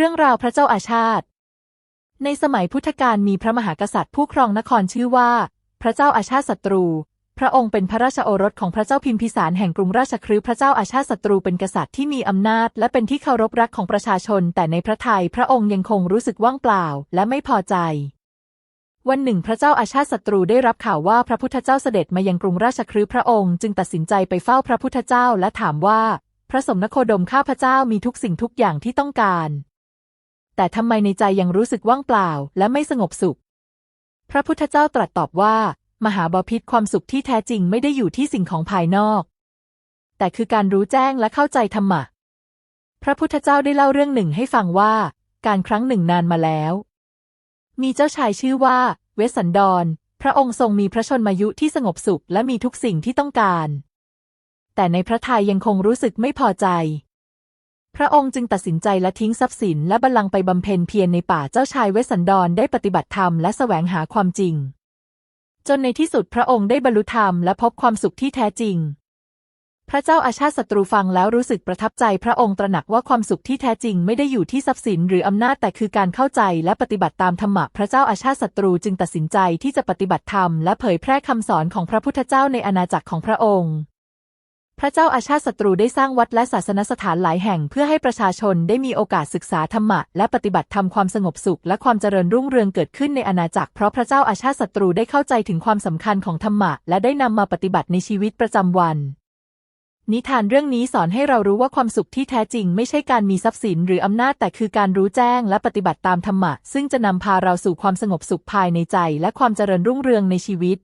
เรื่องราวพระเจ้าอาชาติ ในสมัยพุทธกาลมีพระมหากษัตริย์ผู้ครองนครชื่อว่า พระเจ้าอาชาติศัตรู พระองค์เป็นพระราชโอรสของพระเจ้าพิมพิสารแห่งกรุงราชคฤห์พระเจ้าอาชาติศัตรูเป็นกษัตริย์ที่มีอำนาจ และเป็นที่เคารพรักของประชาชน แต่ในพระทัยพระองค์ยังคงรู้สึกว่างเปล่า และไม่พอใจวันหนึ่งพระเจ้าอาชาติศัตรูได้รับข่าวว่าพระพุทธเจ้าเสด็จมายังกรุงราชคฤห์พระองค์จึงตัดสินใจไปเฝ้าพระพุทธเจ้าและถามว่า พระสมณโคดมข้าพระเจ้ามีทุกสิ่งทุกอย่างที่ต้องการ แต่ทำไมในใจยังรู้สึกว่างเปล่าและไม่สงบสุข พระพุทธเจ้าตรัสตอบว่า มหาบาพิษความสุขที่แท้จริงไม่ได้อยู่ที่สิ่งของภายนอก แต่คือการรู้แจ้งและเข้าใจธรรมะ พระพุทธเจ้าได้เล่าเรื่องหนึ่งให้ฟังว่า การครั้งหนึ่งนานมาแล้ว มีเจ้าชายชื่อว่า เวสสันดร พระองค์ทรงมีพระชนมายุที่สงบสุขและมีทุกสิ่งที่ต้องการ แต่ในพระทัยยังคงรู้สึกไม่พอใจ พระองค์จึงตัดสินใจละทิ้งทรัพย์สินและบัลลังก์ไปบำเพ็ญเพียรในป่าเจ้าชายเวสสันดรได้ปฏิบัติธรรมและแสวงหาความจริง จนในที่สุดพระองค์ได้บรรลุธรรมและพบความสุขที่แท้จริง พระเจ้าอาชาติศัตรูฟังแล้วรู้สึกประทับใจพระองค์ตระหนักว่าความสุขที่แท้จริงไม่ได้อยู่ที่ทรัพย์สินหรืออำนาจแต่คือการเข้าใจและปฏิบัติตามธรรมะพระเจ้าอาชาติศัตรูจึงตัดสินใจที่จะปฏิบัติธรรมและเผยแพร่คำสอนของพระพุทธเจ้าในอาณาจักรของพระองค์ พระเจ้าอาชาติศัตรูได้สร้างวัดและศาสนสถานหลายแห่งเพื่อให้ประชาชนได้มีโอกาสศึกษาธรรมะและปฏิบัติธรรมความสงบสุขและความเจริญรุ่งเรืองเกิดขึ้นในอาณาจักรเพราะพระเจ้าอาชาติศัตรูได้เข้าใจถึงความสำคัญของธรรมะและได้นำมาปฏิบัติในชีวิตประจำวัน นิทานเรื่องนี้สอนให้เรารู้ว่าความสุขที่แท้จริง ไม่ใช่การมีทรัพย์สินหรืออำนาจแต่คือการรู้แจ้งและปฏิบัติตามธรรมะซึ่งจะนำพาเราสู่ความสงบสุขภายในใจ และความเจริญรุ่งเรืองในชีวิต